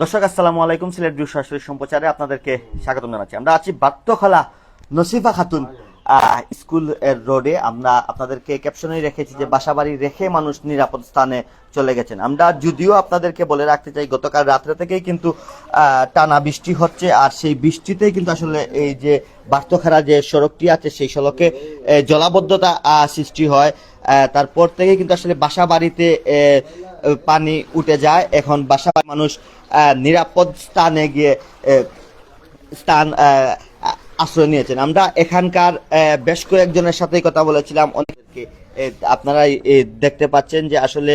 দর্শক আসসালামু আলাইকুম সিলেট সরাসরি সম্প্রচারে আপনাদেরকে স্বাগত জানাচ্ছি। আমরা আছি বাত্যখলা নসিফা খাতুন। স্কুল রোডে আমরা আপনাদেরকে ক্যাপশনে রেখেছি যে বাসাবাড়ি রেখে মানুষ নিরাপদ স্থানে চলে গেছেন। আমরা যদিও আপনাদেরকে বলে রাখতে চাই, গতকাল রাত্রে থেকেই কিন্তু টানা বৃষ্টি হচ্ছে, আর সেই বৃষ্টিতেই কিন্তু আসলে এই যে বার্তখারা যে সড়কটি আছে, সেই সড়কে জলাবদ্ধতা সৃষ্টি হয়। তারপর থেকে কিন্তু আসলে বাসা বাড়িতে পানি উঠে যায়। এখন বাসা মানুষ নিরাপদ স্থানে গিয়ে স্থান আশ্রয় নিয়েছেন। আমরা এখানকার বেশ কয়েকজনের সাথেই কথা বলেছিলাম অনেককে আপনারা দেখতে পাচ্ছেন যে আসলে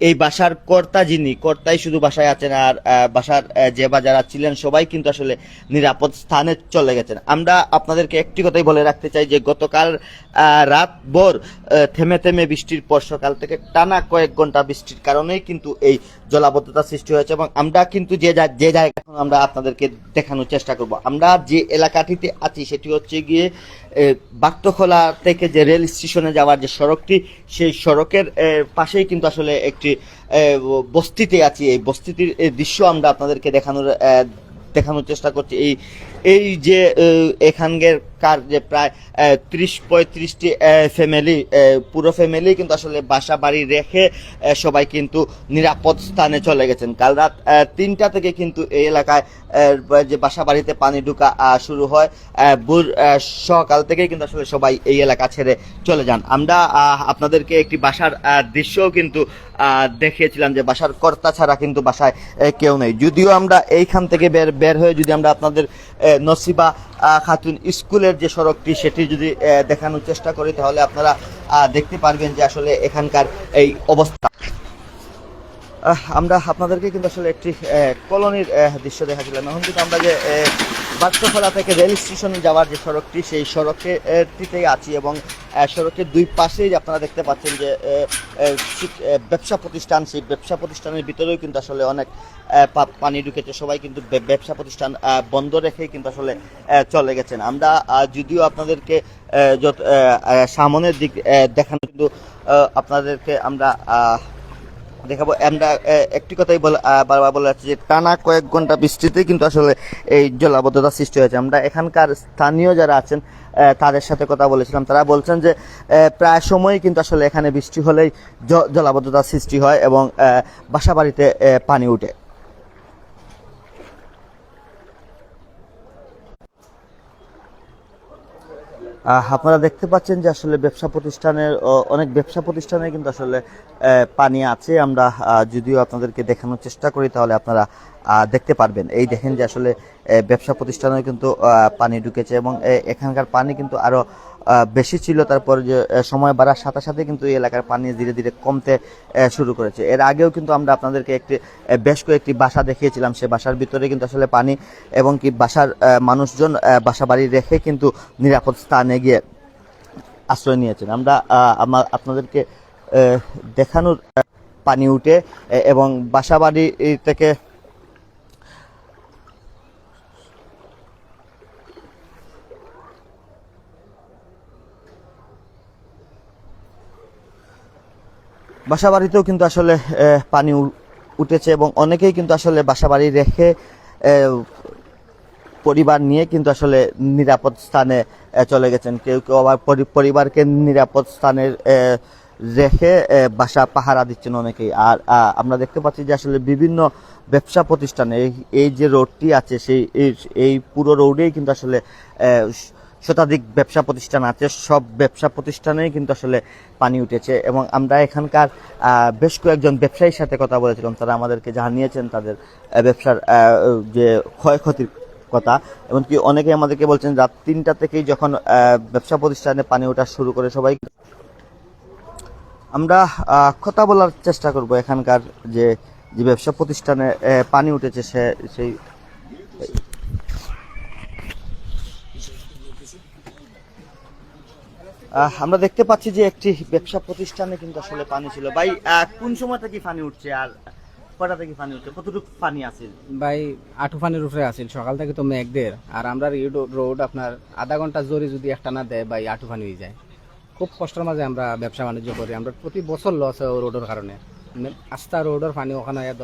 এই বাসার কর্তা যিনি কর্তাই শুধু বাসায় আছেন আর বাসার যে বা যারা ছিলেন সবাই কিন্তু আসলে নিরাপদ স্থানে চলে গেছেন। আমরা আপনাদেরকে একটি কথাই বলে রাখতে চাই যে গতকাল আহ, রাত ভোর থেমে থেমে বৃষ্টির পর সকাল থেকে টানা কয়েক ঘণ্টা বৃষ্টির কারণেই কিন্তু এই জলাবদ্ধতা সৃষ্টি হয়েছে এবং আমরা কিন্তু যে যে জায়গা আমরা আপনাদেরকে দেখানোর চেষ্টা করব। আমরা যে এলাকাটিতে আছি সেটি হচ্ছে গিয়ে বাক্তখোলা থেকে যে রেল স্টেশনে যাওয়ার যে সড়কটি, সেই সড়কের পাশেই কিন্তু আসলে একটি বস্তিতে আছি। এই বস্তিটির দৃশ্য আমরা আপনাদেরকে দেখানোর দেখানোর চেষ্টা করছি। এই এই যে এখানকার কার যে প্রায় ত্রিশ, পঁয়ত্রিশটি ফ্যামিলি পুরো ফ্যামিলি কিন্তু আসলে বাসা, বাড়ি রেখে সবাই কিন্তু নিরাপদ স্থানে চলে গেছেন। কাল রাত তিনটা থেকে কিন্তু এই এলাকায় যে বাসা, বাড়িতে পানি ঢুকা শুরু হয় ভোর সকাল থেকে কিন্তু আসলে সবাই এই এলাকা ছেড়ে চলে যান। আমরা আপনাদেরকে একটি বাসার দৃশ্যও কিন্তু দেখিয়েছিলাম যে বাসার কর্তা ছাড়া কিন্তু বাসায় কেউ নেই। যদিও আমরা এইখান থেকে বের বের হয়ে যদি আমরা আপনাদের নসিবা খাতুন খাতুন স্কুলের যে সড়কটি, সেটি যদি দেখানোর চেষ্টা করি, তাহলে আপনারা দেখতে পারবেন যে আসলে এখানকার এই অবস্থা। আমরা আপনাদেরকে কিন্তু আসলে একটি কলোনির দৃশ্য দেখাচ্ছিলাম। এখন কিন্তু আমরা যে বাচ্চখোলা থেকে রেল স্টেশনে যাওয়ার যে সড়কটি, সেই সড়কটিতেই আছি এবং সড়কের দুই পাশেই আপনারা দেখতে পাচ্ছেন যে ব্যবসা প্রতিষ্ঠান, সেই ব্যবসা প্রতিষ্ঠানের ভিতরেও কিন্তু আসলে অনেক পানি ঢুকেছে। সবাই কিন্তু ব্যবসা প্রতিষ্ঠান বন্ধ রেখেই কিন্তু আসলে চলে গেছেন। আমরা যদিও আপনাদেরকে যত সামনের দিক দেখানো কিন্তু আপনাদেরকে আমরা দেখাবো। আমরা একটি কথাই বলে বারবার বলে যাচ্ছি যে টানা কয়েক ঘণ্টা বৃষ্টিতে কিন্তু আসলে এই জলাবদ্ধতা সৃষ্টি হয়েছে। আমরা এখানকার স্থানীয় যারা আছেন তাদের সাথে কথা বলেছিলাম। তারা বলছেন যে প্রায় সময়ই কিন্তু আসলে এখানে বৃষ্টি হলেই জলাবদ্ধতা সৃষ্টি হয় এবং বাসাবাড়িতে বাসা বাড়িতে পানি উঠে। আপনারা দেখতে পাচ্ছেন যে আসলে ব্যবসা প্রতিষ্ঠানের অনেক ব্যবসা প্রতিষ্ঠানে কিন্তু আসলে পানি আছে। আমরা যদিও আপনাদেরকে দেখানোর চেষ্টা করি তাহলে আপনারা দেখতে পারবেন। এই দেখেন যে আসলে ব্যবসা প্রতিষ্ঠানেও কিন্তু পানি ঢুকেছে এবং এখানকার পানি কিন্তু আরও আহ, বেশি ছিল, তারপর যে সময় বাড়ার সাথে সাথে কিন্তু এই এলাকার পানি ধীরে ধীরে কমতে শুরু করেছে। এর আগেও কিন্তু আমরা আপনাদেরকে একটি বেশ কয়েকটি বাসা দেখিয়েছিলাম। সে বাসার ভিতরে কিন্তু আসলে পানি এবং কি বাসার মানুষজন বাসা বাড়ি রেখে কিন্তু নিরাপদ স্থানে গিয়ে আশ্রয় নিয়েছেন। আমরা আমার আপনাদেরকে দেখানোর পানি উঠে এবং বাসা বাড়ি থেকে বাসা বাড়িতেও কিন্তু আসলে পানি উঠেছে এবং অনেকেই কিন্তু আসলে বাসা বাড়ি রেখে পরিবার নিয়ে কিন্তু আসলে নিরাপদ স্থানে চলে গেছেন। কেউ কেউ আবার পরিবারকে নিরাপদ স্থানে রেখে বাসা পাহারা দিচ্ছেন অনেকেই। আর আমরা দেখতে পাচ্ছি যে আসলে বিভিন্ন ব্যবসা প্রতিষ্ঠানে এই- যে রোডটি আছে, সেই, এই- পুরো রোডেই কিন্তু আসলে শতাধিক ব্যবসা প্রতিষ্ঠান আছে। সব ব্যবসা প্রতিষ্ঠানেই কিন্তু আসলে পানি উঠেছে এবং আমরা এখানকার বেশ কয়েকজন ব্যবসায়ীর সাথে কথা বলেছিলাম। তারা আমাদেরকে জানিয়েছেন তাদের ব্যবসার যে ক্ষয়ক্ষতির কথা। এমনকি অনেকে আমাদেরকে বলছেন, রাত তিনটা থেকেই যখন ব্যবসা প্রতিষ্ঠানে পানি ওঠা শুরু করে সবাই আমরা কথা বলার চেষ্টা করব এখানকার যে যে ব্যবসা প্রতিষ্ঠানে পানি উঠেছে সে, সেই আমরা দেখতে পাচ্ছি যে একটি ব্যবসা প্রতিষ্ঠানে কিন্তু আসলে পানি ছিল। ভাই কোন সময় থেকে পানি উঠছে আর কটা থেকে পানি উঠছে? কতটুকু পানি আছে? ভাই আটুফানের উপরে আছিল সকাল থেকে তো মেঘদের আর আমরা রোড আপনার আধা ঘণ্টা জোরে যদি একটা না দেয়, ভাই আটুফানি হয়ে যায়। খুব কষ্টের মাঝে আমরা ব্যবসা বাণিজ্য করি। আমরা প্রতি বছর লস হয় রোডের কারণে। আস্তা রোডের পানি ওখানে এত